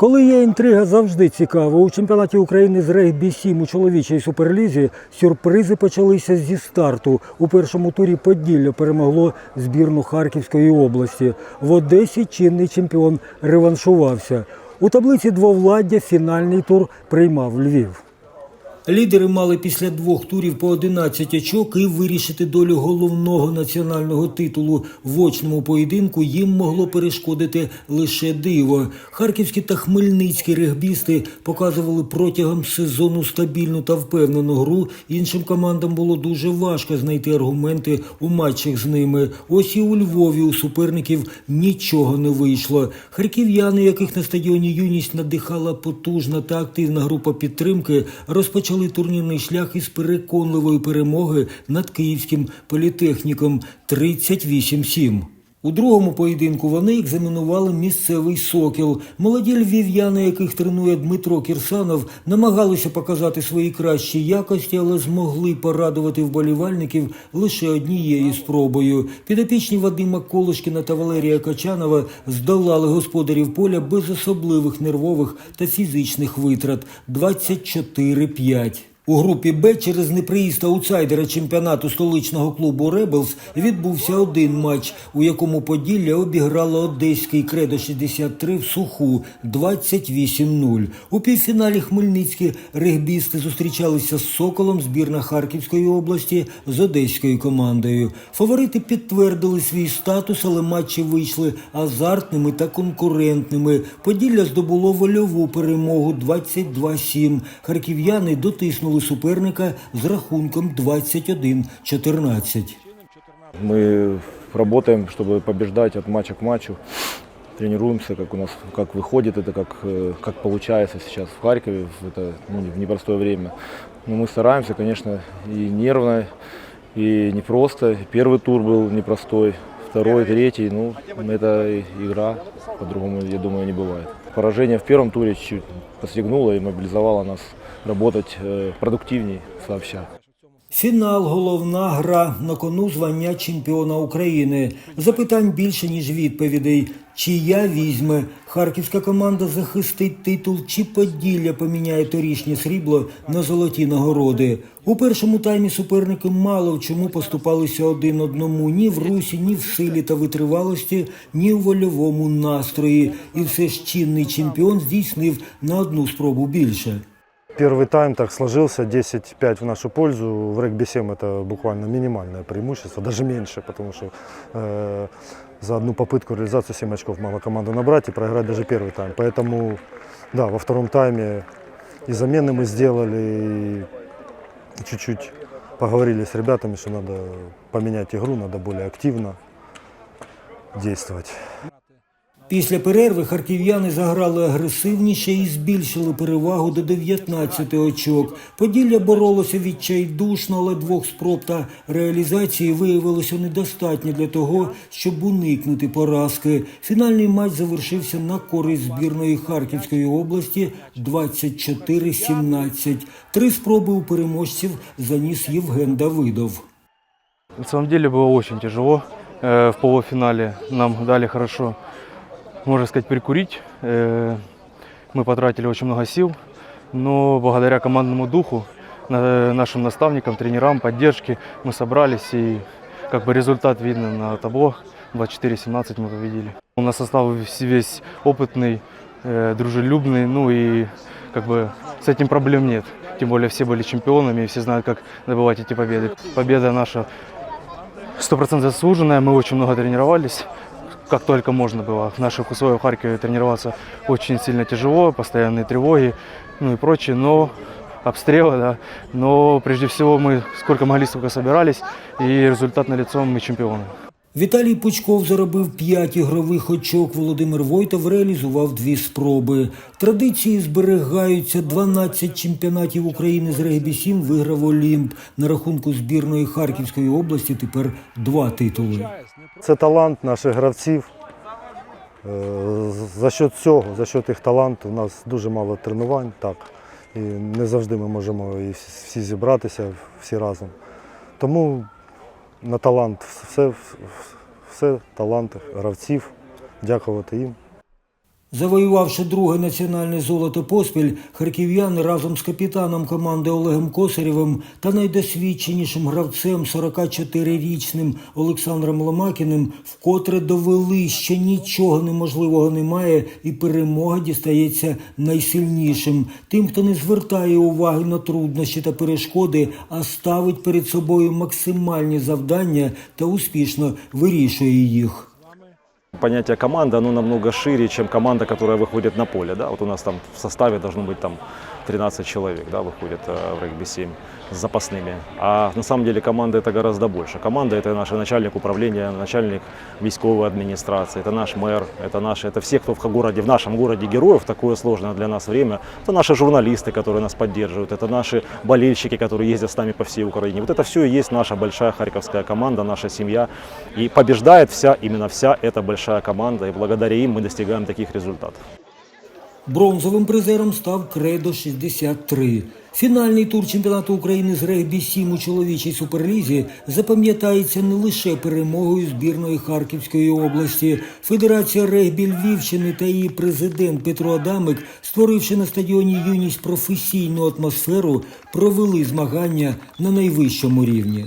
Коли є інтрига, завжди цікаво. У чемпіонаті України з регбі 7 у чоловічій суперлізі сюрпризи почалися зі старту. У першому турі Поділля перемогло збірну Харківської області. В Одесі чинний чемпіон реваншувався. У таблиці двовладдя фінальний тур приймав Львів. Лідери мали після двох турів по 11 очок і вирішити долю головного національного титулу в очному поєдинку їм могло перешкодити лише диво. Харківські та хмельницькі регбісти показували протягом сезону стабільну та впевнену гру. Іншим командам було дуже важко знайти аргументи у матчах з ними. Ось і у Львові у суперників нічого не вийшло. Харків'яни, яких на стадіоні юність надихала потужна та активна група підтримки, розпочали турнірний шлях із переконливої перемоги над київським політехніком 38-7. У другому поєдинку вони екзаменували місцевий сокіл. Молоді львів'яни, яких тренує Дмитро Кірсанов, намагалися показати свої кращі якості, але змогли порадувати вболівальників лише однією спробою. Підопічні Вадима Колошкіна та Валерія Качанова здолали господарів поля без особливих нервових та фізичних витрат 24-5. У групі Б через неприїзд аутсайдера чемпіонату столичного клубу Ребелс відбувся один матч, у якому Поділля обіграло одеський кредо 63 в суху 28-0. У півфіналі хмельницькі регбісти зустрічалися з Соколом збірна Харківської області з одеською командою. Фаворити підтвердили свій статус, але матчі вийшли азартними та конкурентними. Поділля здобуло вольову перемогу 22-7. Харків'яни дотиснули суперника з рахунком 21-14. Мы работаем, чтобы побеждать от матча к матчу. Тренируемся, как у нас, как выходит это, как, э, как получается сейчас в Харькове в это ну, в непростое время. Но мы стараемся, конечно, и нервно, и непросто. Первый тур был непростой, второй, третий. Ну, это и- игра, по-другому, я думаю, не бывает. Поражение в первом туре чуть-чуть подстегнуло и мобилизовало нас работать продуктивнее продуктивней сообща. Фінал, головна гра на кону звання чемпіона України. Запитань більше ніж відповідей. Чия візьме харківська команда захистить титул, чи Поділля поміняє торішнє срібло на золоті нагороди. У першому таймі суперники мало в чому поступалися один одному ні в русі, ні в силі та витривалості, ні у вольовому настрої. І все ж чинний чемпіон здійснив на одну спробу більше. Первый тайм так сложился, 10-5 в нашу пользу. В регби-7 это буквально минимальное преимущество, даже меньше, потому что э, за одну попытку реализацию 7 очков могла команда набрать и проиграть даже первый тайм. Поэтому, да, во втором тайме и замены мы сделали, и чуть-чуть поговорили с ребятами, что надо поменять игру, надо более активно действовать. Після перерви харків'яни заграли агресивніше і збільшили перевагу до 19 очок. Поділля боролося відчайдушно, але двох спроб та реалізації виявилося недостатньо для того, щоб уникнути поразки. Фінальний матч завершився на користь збірної Харківської області 24-17. Три спроби у переможців заніс Євген Давидов. На самом деле было очень тяжело. Э, В полуфинале нам дали хорошо, можно сказать, перекурить. Э, Мы потратили очень много сил, но благодаря командному духу, на- нашим наставникам, тренерам, поддержке мы собрались и как бы результат видно на табло. 24-17 мы победили. У нас состав весь- весь опытный, э, дружелюбный, ну и как бы с этим проблем нет. Тем более все были чемпионами и все знают, как добывать эти победы. Победа наша сто процентов заслуженная. Мы очень много тренировались, как только можно было. В наших условиях в Харькове тренироваться очень сильно тяжело, постоянные тревоги, ну и прочее, но обстрелы, да. Но прежде всего мы сколько могли, столько собирались, и результат на мы чемпионы. Віталій Пучков заробив 5 ігрових очок. Володимир Войтов реалізував дві спроби. Традиції зберігаються. 12 чемпіонатів України з регбі-7 виграв Олімп. На рахунку збірної Харківської області тепер два титули. Це талант наших гравців. Е, За счет цього, за счет їх таланту, у нас дуже мало тренувань, так. І не завжди ми можемо всі зібратися, всі разом. Тому на талант все, все талант гравців, дякувати їм. Завоювавши друге національне золото поспіль, харків'яни разом з капітаном команди Олегом Косарєвим та найдосвідченішим гравцем 44-річним Олександром Ломакіним вкотре довели, що нічого неможливого немає, і перемога дістається найсильнішим. Тим, хто не звертає уваги на труднощі та перешкоди, а ставить перед собою максимальні завдання та успішно вирішує їх. Понятие команда, оно намного шире, чем команда, которая выходит на поле. Да? Вот у нас там в составе должно быть там 13 человек, да, выходит э, в регби-7 с запасными. А на самом деле команда это гораздо больше. Команда это наш начальник управления, начальник військовой администрации, это наш мэр, это наши, это все, кто в городе, в нашем городе героев, такое сложное для нас время. Это наши журналисты, которые нас поддерживают, это наши болельщики, которые ездят с нами по всей Украине. Вот это все и есть наша большая харьковская команда, наша семья. И побеждает вся, именно вся эта большая команда. И благодаря им мы достигаем таких результатов. Бронзовим призером став Кредо 63. Фінальний тур чемпіонату України з регбі 7 у чоловічій суперлізі запам'ятається не лише перемогою збірної Харківської області. Федерація регбі Львівщини та її президент Петро Адамик, створивши на стадіоні юність професійну атмосферу, провели змагання на найвищому рівні.